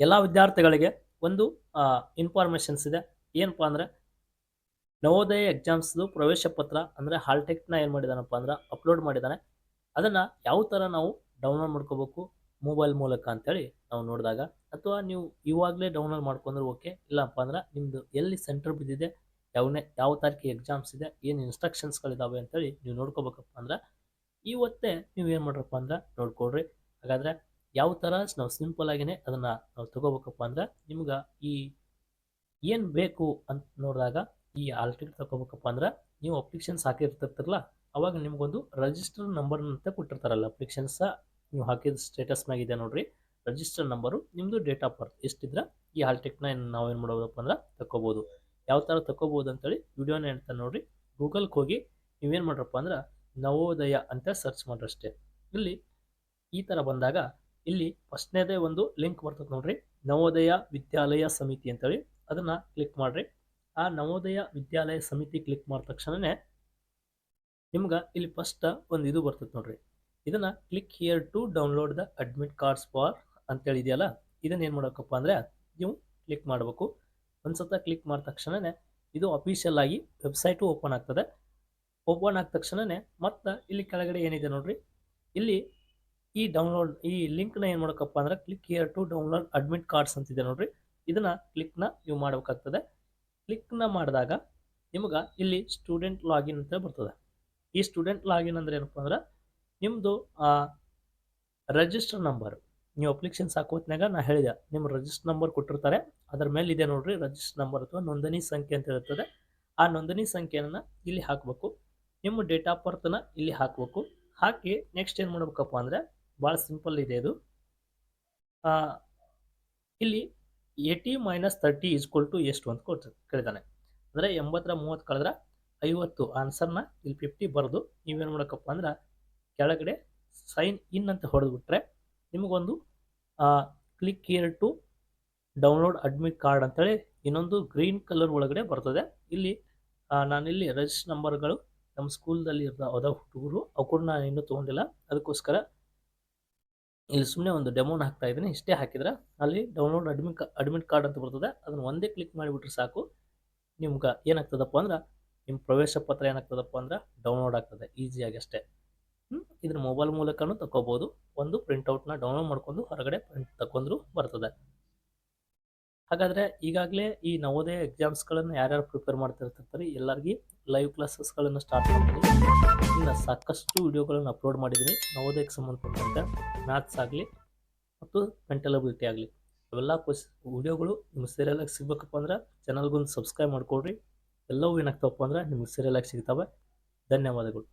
ಎಲ್ಲ ವಿದ್ಯಾರ್ಥಿಗಳಿಗೆ ಒಂದು ಇನ್ಫಾರ್ಮೇಷನ್ಸ್ ಇದೆ. ಏನಪ್ಪ ಅಂದ್ರೆ, ನವೋದಯ ಎಕ್ಸಾಮ್ಸ್ದು ಪ್ರವೇಶ ಪತ್ರ ಅಂದರೆ ಹಾಲ್ ಟಿಕೆಟ್ನ ಏನು ಮಾಡಿದಾನಪ್ಪ ಅಂದ್ರೆ ಅಪ್ಲೋಡ್ ಮಾಡಿದ್ದಾನೆ ಅದನ್ನು ಯಾವ ಥರ ನಾವು ಡೌನ್ಲೋಡ್ ಮಾಡ್ಕೋಬೇಕು ಮೊಬೈಲ್ ಮೂಲಕ ಅಂತೇಳಿ ನಾವು ನೋಡಿದಾಗ, ಅಥವಾ ನೀವು ಇವಾಗಲೇ ಡೌನ್ಲೋಡ್ ಮಾಡ್ಕೊಂಡ್ರೆ ಓಕೆ ಇಲ್ಲಪ್ಪ ಅಂದ್ರೆ ನಿಮ್ಮದು ಎಲ್ಲಿ ಸೆಂಟರ್ ಬಿದ್ದಿದೆ, ಯಾವನೇ, ಯಾವ ತಾರೀಕಿಗೆ ಎಕ್ಸಾಮ್ಸ್ ಇದೆ, ಏನು ಇನ್ಸ್ಟ್ರಕ್ಷನ್ಸ್ಗಳಿದ್ದಾವೆ ಅಂತೇಳಿ ನೀವು ನೋಡ್ಕೋಬೇಕಪ್ಪ ಅಂದ್ರೆ ಇವತ್ತೇ ನೀವು ಏನು ಮಾಡ್ರಪ್ಪ ಅಂದ್ರೆ ನೋಡ್ಕೊಡ್ರಿ ಹಾಗಾದರೆ ಯಾವ ಥರ ನಾವು ಸಿಂಪಲ್ ಆಗಿನೇ ಅದನ್ನು ನಾವು ತಗೋಬೇಕಪ್ಪ ಅಂದ್ರೆ ನಿಮ್ಗೆ ಈ ಏನು ಬೇಕು ಅಂತ ನೋಡಿದಾಗ ಈ ಆಲ್ಟಿಕ್ ತಗೋಬೇಕಪ್ಪ ಅಂದ್ರೆ ನೀವು ಅಪ್ಲಿಕೇಶನ್ಸ್ ಹಾಕಿರ್ತಿರ್ತಿರಲ್ಲ, ಅವಾಗ ನಿಮಗೊಂದು ರಿಜಿಸ್ಟರ್ ನಂಬರ್ ಅಂತ ಕೊಟ್ಟಿರ್ತಾರಲ್ಲ ಅಪ್ಲಿಕೇಶನ್ಸ ನೀವು ಹಾಕಿದ ಸ್ಟೇಟಸ್ ಮ್ಯಾಗಿದೆ ನೋಡ್ರಿ ರಿಜಿಸ್ಟರ್ ನಂಬರು ನಿಮ್ಮದು ಡೇಟ್ ಆಫ್ ಬರ್ತ್ ಎಷ್ಟಿದ್ರೆ, ಈ ಹಾಲ್ಟಿಕ್ನ ನಾವು ಏನು ಮಾಡೋದಪ್ಪ ಅಂದ್ರೆ ತಗೋಬೋದು ಯಾವ ಥರ ತಗೋಬೋದು ಅಂತೇಳಿ ವಿಡಿಯೋನ ಹೇಳ್ತಾ ನೋಡ್ರಿ. ಗೂಗಲ್ಗೆ ಹೋಗಿ ನೀವೇನು ಮಾಡ್ರಪ್ಪ ಅಂದ್ರೆ ನವೋದಯ ಅಂತ ಸರ್ಚ್ ಮಾಡ್ರಷ್ಟೇ. ಇಲ್ಲಿ ಈ ಥರ ಬಂದಾಗ ಇಲ್ಲಿ ಫಸ್ಟ್ನೇದೇ ಒಂದು ಲಿಂಕ್ ಬರ್ತದೆ ನೋಡ್ರಿ. ನವೋದಯ ವಿದ್ಯಾಲಯ ಸಮಿತಿ ಅಂತೇಳಿ. ಅದನ್ನು ಕ್ಲಿಕ್ ಮಾಡಿರಿ. ಆ ನವೋದಯ ವಿದ್ಯಾಲಯ ಸಮಿತಿ ಕ್ಲಿಕ್ ಮಾಡಿದ ತಕ್ಷಣವೇ ನಿಮ್ಗೆ ಇಲ್ಲಿ ಫಸ್ಟ್ ಒಂದು ಇದು ಬರ್ತದೆ ನೋಡ್ರಿ. ಇದನ್ನು click here to download the admit cards for ಅಂತೇಳಿ ಇದೆಯಲ್ಲ ಇದನ್ನು ಏನು ಮಾಡೋಕ್ಕಪ್ಪ ಅಂದರೆ ನೀವು ಕ್ಲಿಕ್ ಮಾಡಬೇಕು. ಒಂದು ಸತ ಕ್ಲಿಕ್ ಮಾಡಿದ ತಕ್ಷಣವೇ ಇದು ಅಫೀಷಿಯಲ್ ಆಗಿ ವೆಬ್ಸೈಟು ಓಪನ್ ಆಗ್ತದೆ. ಓಪನ್ ಆದ ತಕ್ಷಣವೇ ಮತ್ತು ಇಲ್ಲಿ ಕೆಳಗಡೆ ಏನಿದೆ ನೋಡ್ರಿ. ಇಲ್ಲಿ ಈ ಡೌನ್ಲೋಡ್ ಈ ಲಿಂಕ್ನ ಏನು ಮಾಡೋಕ್ಕಪ್ಪ ಅಂದ್ರೆ click here to download admit cards ಅಂತಿದೆ ನೋಡ್ರಿ. ಇದನ್ನು ಕ್ಲಿಕ್ನ ನೀವು ಮಾಡಬೇಕಾಗ್ತದೆ. ಕ್ಲಿಕ್ನ ಮಾಡಿದಾಗ ನಿಮ್ಗೆ ಇಲ್ಲಿ ಸ್ಟೂಡೆಂಟ್ ಲಾಗಿನ್ ಅಂತ ಬರ್ತದೆ. ಈ ಸ್ಟೂಡೆಂಟ್ ಲಾಗಿನ್ ಅಂದ್ರೆ ಏನಪ್ಪ ಅಂದ್ರೆ ನಿಮ್ಮದು ರಿಜಿಸ್ಟರ್ ನಂಬರ್ ನೀವು ಅಪ್ಲಿಕೇಶನ್ಸ್ ಹಾಕೋತ್ನಾಗ ನಾ ಹೇಳಿದೆ ನಿಮ್ಮ ರಿಜಿಸ್ಟರ್ ನಂಬರ್ ಕೊಟ್ಟಿರ್ತಾರೆ. ಅದರ ಮೇಲೆ ಇದೆ ನೋಡ್ರಿ ರಿಜಿಸ್ಟರ್ ನಂಬರ್ ಅಥವಾ ನೋಂದಣಿ ಸಂಖ್ಯೆ ಅಂತ ಇರ್ತದೆ. ಆ ನೋಂದಣಿ ಸಂಖ್ಯೆಯನ್ನು ಇಲ್ಲಿ ಹಾಕಬೇಕು. ನಿಮ್ಮ ಡೇಟ್ ಆಫ್ ಬರ್ತನ ಇಲ್ಲಿ ಹಾಕಬೇಕು. ಹಾಕಿ ನೆಕ್ಸ್ಟ್ ಏನು ಮಾಡ್ಬೇಕಪ್ಪ ಅಂದರೆ ಭಾಳ ಸಿಂಪಲ್ ಇದೆ ಇದು. ಇಲ್ಲಿ eighty minus thirty equal to ಎಷ್ಟು ಅಂತ ಕೊಟ್ಟು ಕೇಳಿದಾನೆ ಅಂದರೆ ಎಂಬತ್ತರ ಮೂವತ್ತು ಕಳೆದ್ರೆ ಐವತ್ತು ಆನ್ಸರ್ನ ಇಲ್ಲಿ ಫಿಫ್ಟಿ ಬರೆದು ನೀವೇನು ಮಾಡೋಕ್ಕಪ್ಪ ಅಂದ್ರೆ ಕೆಳಗಡೆ ಸೈನ್ ಇನ್ ಅಂತ ಹೊಡೆದ್ಬಿಟ್ರೆ ನಿಮಗೊಂದು click here to download admit card ಅಂತೇಳಿ ಇನ್ನೊಂದು ಗ್ರೀನ್ ಕಲರ್ ಒಳಗಡೆ ಬರ್ತದೆ. ಇಲ್ಲಿ ನಾನಿಲ್ಲಿ ರಿಜಿಸ್ಟರ್ ನಂಬರ್ಗಳು ನಮ್ಮ ಸ್ಕೂಲ್ದಲ್ಲಿ ಇರೋ ಹುಡುಗರು, ಅವು ಕೂಡ ನಾನು ಇನ್ನೂ ತೊಗೊಂಡಿಲ್ಲ. ಅದಕ್ಕೋಸ್ಕರ ಇಲ್ಲಿ ಸುಮ್ಮನೆ ಒಂದು ಡೆಮೋನ ಹಾಕ್ತಾ ಇದ್ದೀನಿ. ಇಷ್ಟೇ ಹಾಕಿದ್ರೆ ಅಲ್ಲಿ ಡೌನ್ಲೋಡ್ ಅಡ್ಮಿಟ್ ಅಡ್ಮಿಟ್ ಕಾರ್ಡ್ ಅಂತ ಬರ್ತದೆ. ಅದನ್ನು ಒಂದೇ ಕ್ಲಿಕ್ ಮಾಡಿಬಿಟ್ರೆ ಸಾಕು. ನಿಮ್ಗೆ ಏನಾಗ್ತದಪ್ಪ ಅಂದ್ರೆ ನಿಮ್ಮ ಪ್ರವೇಶ ಪತ್ರ ಏನಾಗ್ತದಪ್ಪ ಅಂದ್ರೆ ಡೌನ್ಲೋಡ್ ಆಗ್ತದೆ. ಈಸಿಯಾಗಿ ಅಷ್ಟೇ. ಇದ್ರ ಮೊಬೈಲ್ ಮೂಲಕನೂ ತಗೋಬೋದು ಒಂದು ಪ್ರಿಂಟೌಟ್ನ ಡೌನ್ಲೋಡ್ ಮಾಡ್ಕೊಂಡು ಹೊರಗಡೆ ಪ್ರಿಂಟ್ ತಗೊಂಡ್ರು ಬರ್ತದೆ. ಹಾಗಾದರೆ ಈಗಾಗಲೇ ಈ ನವೋದಯ ಎಕ್ಸಾಮ್ಸ್ಗಳನ್ನು ಯಾರ್ಯಾರು ಪ್ರಿಪೇರ್ ಮಾಡ್ತಿರ್ತಾರೆ ಎಲ್ಲರಿಗೂ ಲೈವ್ ಕ್ಲಾಸಸ್ಗಳನ್ನು ಸ್ಟಾರ್ಟ್ ಮಾಡ್ತೀನಿ. ಇನ್ನು ಸಾಕಷ್ಟು ವಿಡಿಯೋಗಳನ್ನು ಅಪ್ಲೋಡ್ ಮಾಡಿದ್ದೀನಿ ನವೋದಯಕ್ಕೆ ಸಂಬಂಧಪಟ್ಟಂತೆ ಮ್ಯಾಥ್ಸ್ ಆಗಲಿ ಮತ್ತು ಮೆಂಟಲ್ ಅಬಿಲಿಟಿ ಆಗಲಿ. ಅವೆಲ್ಲ ಕ್ವಶ್ ವಿಡಿಯೋಗಳು ನಿಮ್ಗೆ ಸೀರಿಯಲಾಗಿ ಸಿಗ್ಬೇಕಪ್ಪ ಅಂದ್ರೆ ಚಾನಲ್ಗೊಂದು ಸಬ್ಸ್ಕ್ರೈಬ್ ಮಾಡ್ಕೊಡ್ರಿ ಎಲ್ಲವೂ ಏನಾಗ್ತಾವಪ್ಪ ಅಂದ್ರೆ ನಿಮ್ಗೆ ಸೀರಿಯಲಾಗಿ ಸಿಗ್ತವೆ. ಧನ್ಯವಾದಗಳು.